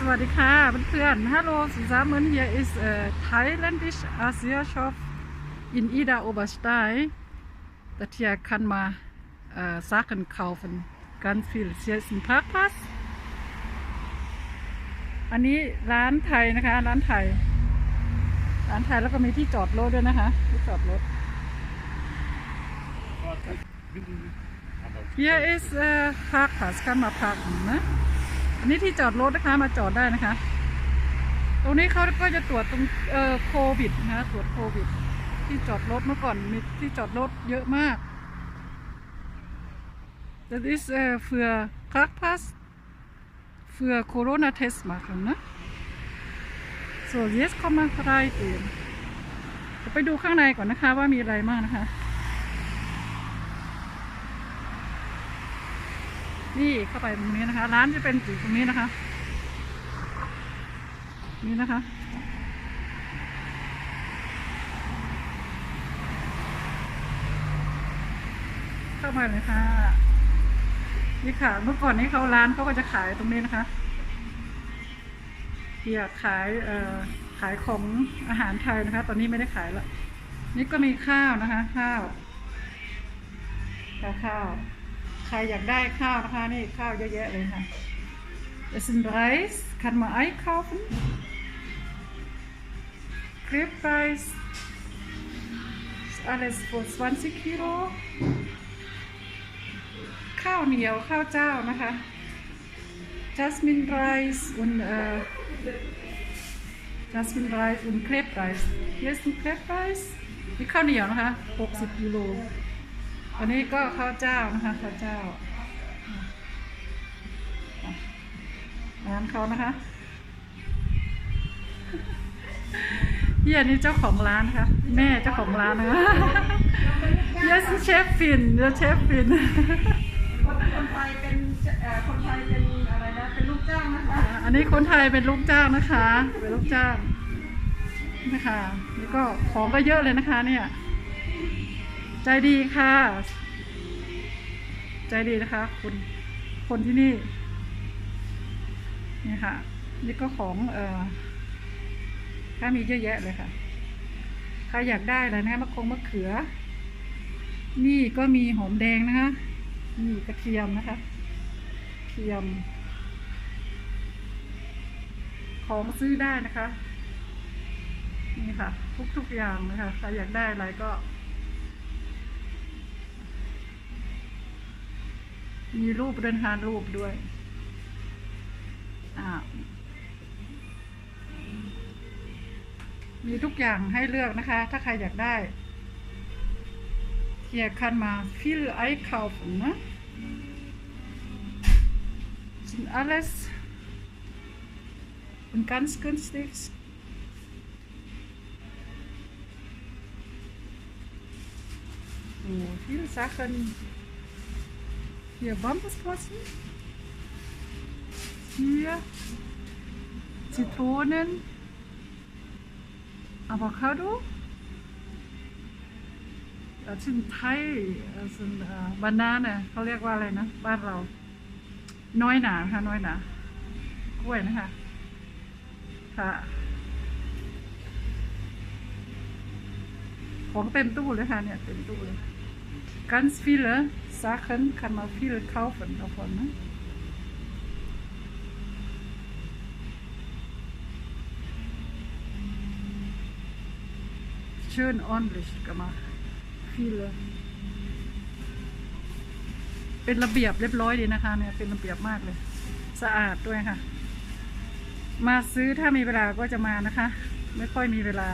สวัสดีค่ะเพื่อนๆ Hallo zusammen hier ist äh, thailändisch Asia Shop in Ida Oberstein das hier kann man äh, Sachen kaufen ganz viel hier ist ein Parkplatz อันนี้ร้านไทยนะคะ ร้านไทย ร้านไทยแล้วก็มีที่จอดรถด้วยนะคะ ที่จอดรถ Hier ist äh, Parkplatz kann man parken นะ อันนี้ที่จอดรถนะคะมาจอดได้นะคะ ตรงนี้เขาก็จะตรวจตรงเอ่อโควิดนะคะตรวจโควิด ที่จอดรถเมื่อก่อนมีที่จอดรถเยอะมาก Das ist äh, für Parkpass für Corona-Test machen, ne? So, jetzt kommen wir reingehen. เดี๋ยวไปดูข้างในก่อนนะคะว่ามีอะไรบ้างนะคะ นี่เข้าไปตรงนี้นะคะ ร้านจะเป็นอยู่ตรงนี้นะคะ นี่นะคะเข้ามาเลยค่ะ นี่ค่ะ เมื่อก่อนนี้เขาร้านเขาก็จะขายตรงนี้นะคะเกี่ยขายเอ่อขายของอาหารไทยนะคะ ตอนนี้ไม่ได้ขายละนี่ก็มีข้าวนะคะ ข้าวข้าวาว รอยากได้ข้าวนะคะ นี่ข้าวเยอะแยะเลยค่ะ Das ist Reis, kann man einkaufen. Krebsreis, ist alles für 20 Kilo. ข้าวเหนียวข้าวเจ้านะคะ Jasmine Reis und äh, Jasmine Reis und Krebsreis. Hier ist ein Krebsreis. นี่ข้าวเหนียวนะคะ 60กิโล อันนี้ก็ข้าวเจ้านะคะข้าวเจ้าร้านเขานะคะเฮียนี่เจ้าของร้านนะคะแม่เจ้าของร้านนะคะ yes เชฟฟินเชฟฟินคนไทยเป็นเอ่อคนไทยเป็นอะไรนะเป็นลูกจ้างนะคะอันนี้คนไทยเป็นลูกจ้างนะคะเป็นลูกจ้างนะคะนี่ก็ของก็เยอะเลยนะคะเนี่ย ใจดีค่ะ ใจดีนะคะคนคนที่นี่นี่ค่ะ นี่ก็ของเอ่อถ้ามีเยอะแยะเลยค่ะ ใครอยากได้อะไรนะมะคงมะเขือ นี่ก็มีหอมแดงนะคะนี่กระเทียมนะคะเทียม ของซื้อได้นะคะ นี่ค่ะ ทุกๆอย่างนะคะ ใครอยากได้อะไรก็ มีรูปเดินทางรูปด้วยอ่ามีทุกอย่างให้เลือกนะคะ ถ้าใครอยากได้ Hier kann man viel einkaufen, ne? Sind alles und ganz günstig. So, viele Sachen. Hier Bambusflossen. Hier Zitronen. Avocado. Das sind Thai, das sind äh, Banane เขาเรียกว่าอะไรนะ บ้านเรา น้อยหนาค่ะ น้อยหนากล้วยนะคะ ค่ะ ของเต็มตู้เลยค่ะเนี่ย เต็มตู้เลย ganz viele Sachen kann man viel kaufen davon ne? schön ordentlich gemacht viele เป็นระเบียบเรียบร้อยดีนะคะเนี่ยเป็นระเบียบมากเลย สะอาดด้วยค่ะ มาซื้อถ้ามีเวลาก็จะมานะคะ ไม่ค่อยมีเวลา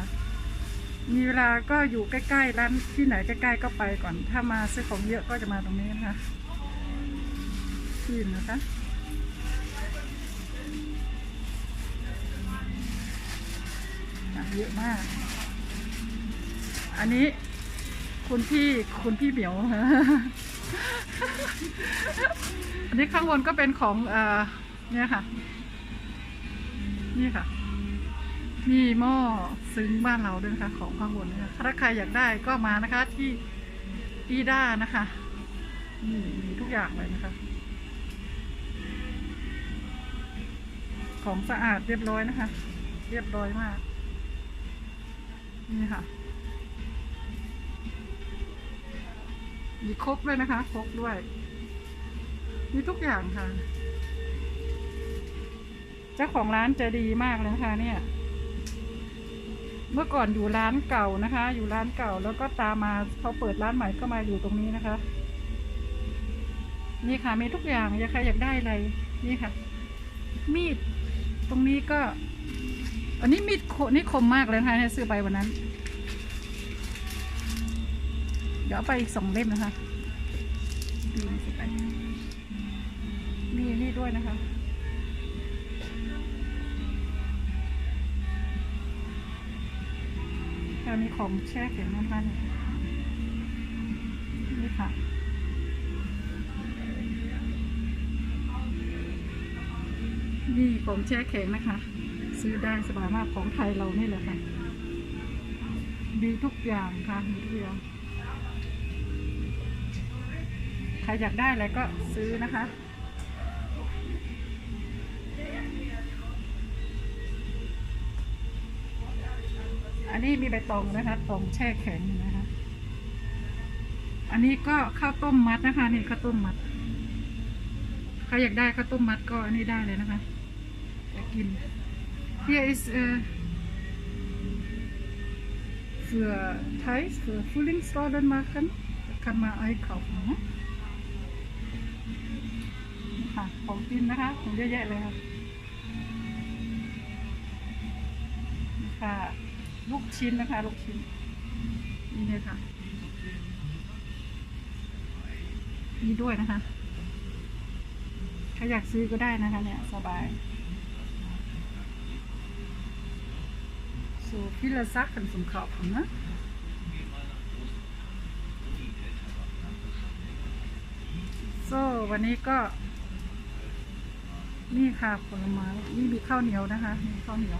มีเวลาก็อยู่ใกล้ๆร้านที่ไหนใกล้ๆก็ไปก่อน ถ้ามาซื้อของเยอะก็จะมาตรงนี้นะคะที่นะคะอะเยอะมาก อันนี้คุณพี่คุณพี่เหมียวอันนี้ข้างบนก็เป็นของ เอ่อ เนี่ยค่ะ นี่ค่ะ มีหม้อซึ้งบ้านเราด้วยนะคะของข้างบนนะคะถ้าใครอยากได้ก็มานะคะที่อีด้านะคะนี่มีทุกอย่างเลยนะคะขของสะอาดเรียบร้อยนะคะ เรียบร้อยมาก นี่ค่ะมีครบด้วยนะคะครบด้วย มีทุกอย่างค่ะ เจ้าของร้านใจดีมากเลยนะคะเนี่ย เมื่อก่อนอยู่ร้านเก่านะคะ อยู่ร้านเก่าแล้วก็ตามมาเขาเปิดร้านใหม่ก็มาอยู่ตรงนี้นะคะ นี่ค่ะมีทุกอย่างอยากใครอยากได้อะไรนี่ค่ะ มีดตรงนี้ก็ อันนี้มีดโคนี่คมมากเลยนะคะให้ซื้อไปวันนั้น เดี๋ยวไปอีกสองเล่มนะคะดีนะสิไปมีนี่ด้วยนะคะ มีของแช่แข็งนะคะเนี่ยนี่ค่ะนี่ของแช่แข็งนะคะ ซื้อได้สบายมากของไทยเรานี่แหละค่ะ ดีทุกอย่างค่ะมีทุกอย่างใครอยากได้อะไรก็ซื้อนะคะ อันนี้มีใบตองนะคะตองแช่แข็งนะคะ อันนี้ก็ข้าวต้มมัดนะคะ นี่ข้าวต้มมัดใครอยากได้ข้าวต้มมัดก็อันนี้ได้เลยนะคะอยากกิน Hier ist äh, für Thais, für Frühlingsrollen machen. Kann man einkaufen. ค่ะของกินนะคะของเยอะแยะเลยค่ะค่ะ ลูกชิ้นนะคะ ลูกชิ้น นี่เลยค่ะ นี่ด้วยนะคะ ถ้าอยากซื้อก็ได้นะคะ เนี่ย สบาย so viele Sachen zum Kaufen, ne? so วันนี้ก็ นี่ค่ะผลไม้นี่มีข้าวเหนียวนะคะ มีข้าวเหนียว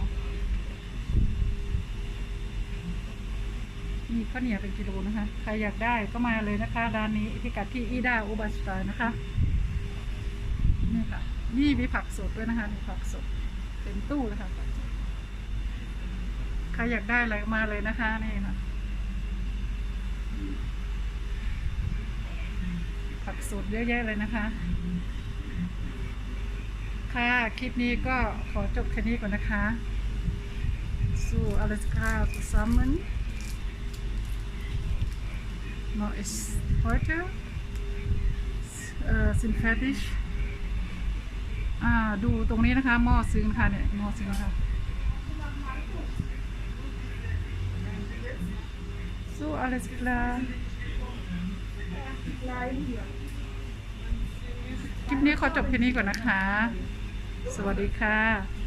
มีข้าวเหนียวเป็นกิโลนะคะ ใครอยากได้ก็มาเลยนะคะ ร้านนี้พิกัดที่อีดาอุบัสตานะคะนี่ค่ะนี่มีผักสดด้วยนะคะ มีผักสดเป็นตู้เลยค่ะใครอยากได้อะไรมาเลยนะคะนี่ค่ะ ผักสดเยอะแยะเลยนะคะค่ะคลิปนี้ก็ขอจบแค่นี้ก่อนนะคะ So, alles klar zusammen. Noch ist heute äh, sind fertig. อ่าดูตรงนี้นะคะหม้อซึ้งค่ะเนี่ยหม้อซึ้งค่ะ So, alles klar. คลิปนี้ขอจบแค่นี้ก่อนนะคะ สวัสดีค่ะ